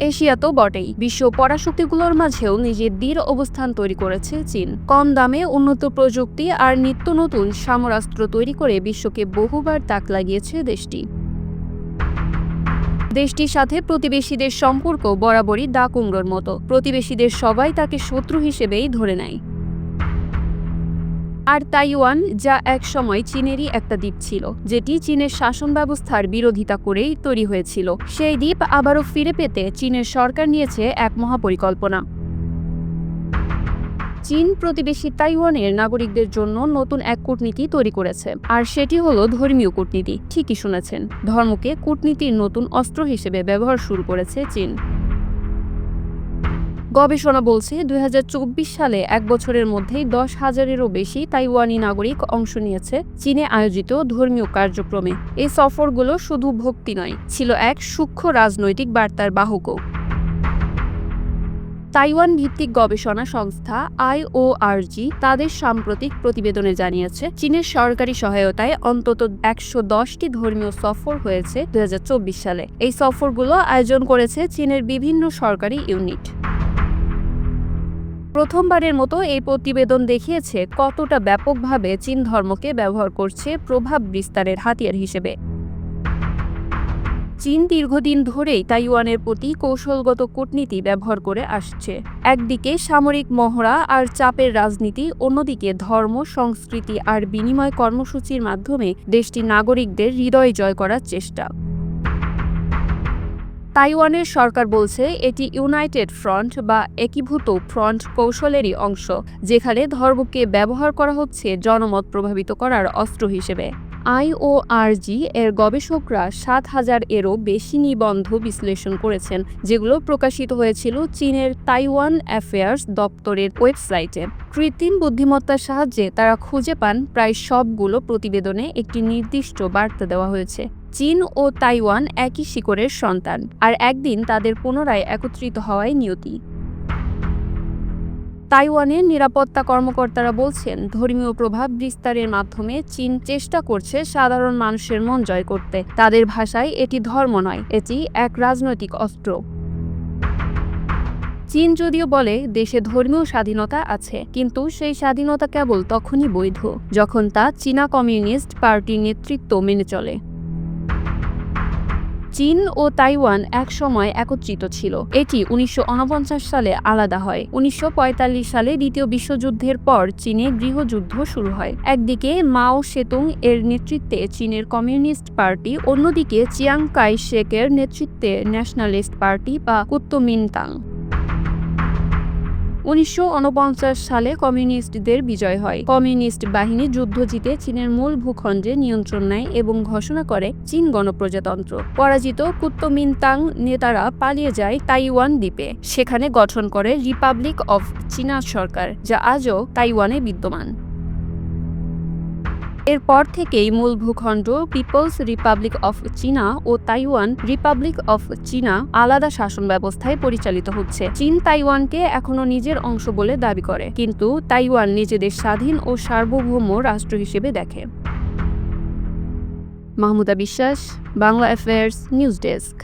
Asia তো বটেই। বিশ্ব পরাশক্তিগুলোর মাঝেও নিজের দৃঢ় অবস্থান তৈরি করেছে চীন। কম দামে উন্নত প্রযুক্তি আর নিত্য নতুন সামরাস্ত্র তৈরি করে বিশ্বকে বহুবার তাক লাগিয়েছে দেশটি। দেশটির সাথে প্রতিবেশীদের সম্পর্ক বরাবরই দা কুমড়োর মতো। প্রতিবেশীদের সবাই তাকে শত্রু হিসেবেই ধরে নেয়। আর তাইওয়ান যা এক সময় চীনেরই একটা দ্বীপ ছিল, যেটি চীনের শাসন ব্যবস্থার বিরোধিতা করেই তৈরি হয়েছিল। সেই দ্বীপ আবারও ফিরে পেতে চীনের সরকার নিয়েছে এক মহাপরিকল্পনা। চীন প্রতিবেশী তাইওয়ানের নাগরিকদের জন্য নতুন এক কূটনীতি তৈরি করেছে, আর সেটি হলো ধর্মীয় কূটনীতি, ঠিকই শুনেছেন। ধর্মকে কূটনীতির নতুন অস্ত্র হিসেবে ব্যবহার শুরু করেছে চীন। গবেষণা বলছে, দুই হাজার চব্বিশ সালে এক বছরের মধ্যেই দশ হাজারেরও বেশি তাইওয়ানি নাগরিক অংশ নিয়েছে চীনে আয়োজিত ধর্মীয় কার্যক্রমে। এই সফরগুলো শুধু ভক্তি নয়, ছিল এক সূক্ষ্ম রাজনৈতিক বার্তার বাহকও। তাইওয়ান ভিত্তিক গবেষণা সংস্থা আইওআরজি তাদের সাম্প্রতিক প্রতিবেদনে জানিয়েছে, চীনের সরকারি সহায়তায় অন্তত একশো দশটি ধর্মীয় সফর হয়েছে দুই হাজার চব্বিশ সালে। এই সফরগুলো আয়োজন করেছে চীনের বিভিন্ন সরকারি ইউনিট। প্রথমবারের মতো এই প্রতিবেদন দেখিয়েছে কতটা ব্যাপকভাবে চীন ধর্মকে ব্যবহার করছে প্রভাব বিস্তারের হাতিয়ার হিসেবে। চীন দীর্ঘদিন ধরেই তাইওয়ানের প্রতি কৌশলগত কূটনীতি ব্যবহার করে আসছে। একদিকে সামরিক মহড়া আর চাপের রাজনীতি, অন্যদিকে ধর্ম, সংস্কৃতি আর বিনিময় কর্মসূচির মাধ্যমে দেশটির নাগরিকদের হৃদয় জয় করার চেষ্টা। তাইওয়ানের সরকার বলছে এটি ইউনাইটেড ফ্রন্ট বা একীভূত ফ্রন্ট কৌশলেরই অংশ, যেখানে ধর্মকে ব্যবহার করা হচ্ছে জনমত প্রভাবিত করার অস্ত্র হিসেবে। আইওআরজি এর গবেষকরা সাত হাজার এরও বেশি নিবন্ধ বিশ্লেষণ করেছেন, যেগুলো প্রকাশিত হয়েছিল চীনের তাইওয়ান অ্যাফেয়ার্স দপ্তরের ওয়েবসাইটে। কৃত্রিম বুদ্ধিমত্তার সাহায্যে তারা খুঁজে পান প্রায় সবগুলো প্রতিবেদনে একটি নির্দিষ্ট বার্তা দেওয়া হয়েছে। চীন ও তাইওয়ান একই শিকড়ের সন্তান, আর একদিন তাদের পুনরায় একত্রিত হওয়াই নিয়তি। তাইওয়ানের নিরাপত্তা কর্মকর্তারা বলছেন, ধর্মীয় প্রভাব বিস্তারের মাধ্যমে চীন চেষ্টা করছে সাধারণ মানুষের মন জয় করতে। তাদের ভাষায় এটি ধর্ম নয়, এটি এক রাজনৈতিক অস্ত্র। চীন যদিও বলে, দেশে ধর্মীয় স্বাধীনতা আছে, কিন্তু সেই স্বাধীনতা কেবল তখনই বৈধ, যখন তা চীনা কমিউনিস্ট পার্টির নেতৃত্ব মেনে চলে। চীন ও তাইওয়ান এক সময় একত্রিত ছিল। এটি উনিশশো উনপঞ্চাশ সালে আলাদা হয়। উনিশশো পঁয়তাল্লিশ সালে দ্বিতীয় বিশ্বযুদ্ধের পর চীনে গৃহযুদ্ধ শুরু হয়। একদিকে মাও সেতুং এর নেতৃত্বে চীনের কমিউনিস্ট পার্টি, অন্যদিকে চিয়াং কাই শেকের নেতৃত্বে ন্যাশনালিস্ট পার্টি বা কুত্তমিনতাং। উনিশশো উনপঞ্চাশ সালে কমিউনিস্টদের বিজয় হয়। কমিউনিস্ট বাহিনী যুদ্ধ জিতে চীনের মূল ভূখণ্ডে নিয়ন্ত্রণ নেয় এবং ঘোষণা করে চীন গণপ্রজাতন্ত্র। পরাজিত কুত্তমিনতাং নেতারা পালিয়ে যায় তাইওয়ান দ্বীপে। সেখানে গঠন করে রিপাবলিক অফ চীনা সরকার, যা আজও তাইওয়ানে বিদ্যমান। এরপর থেকেই মূল ভূখণ্ড পিপলস রিপাবলিক অফ চীনা ও তাইওয়ান রিপাবলিক অফ চীনা আলাদা শাসন ব্যবস্থায় পরিচালিত হচ্ছে। চীন তাইওয়ানকে এখনও নিজের অংশ বলে দাবি করে, কিন্তু তাইওয়ান নিজেদের স্বাধীন ও সার্বভৌম রাষ্ট্র হিসেবে দেখে। মাহমুদা বিশ্বাস, বাংলা অ্যাফেয়ার্স, নিউজ ডেস্ক।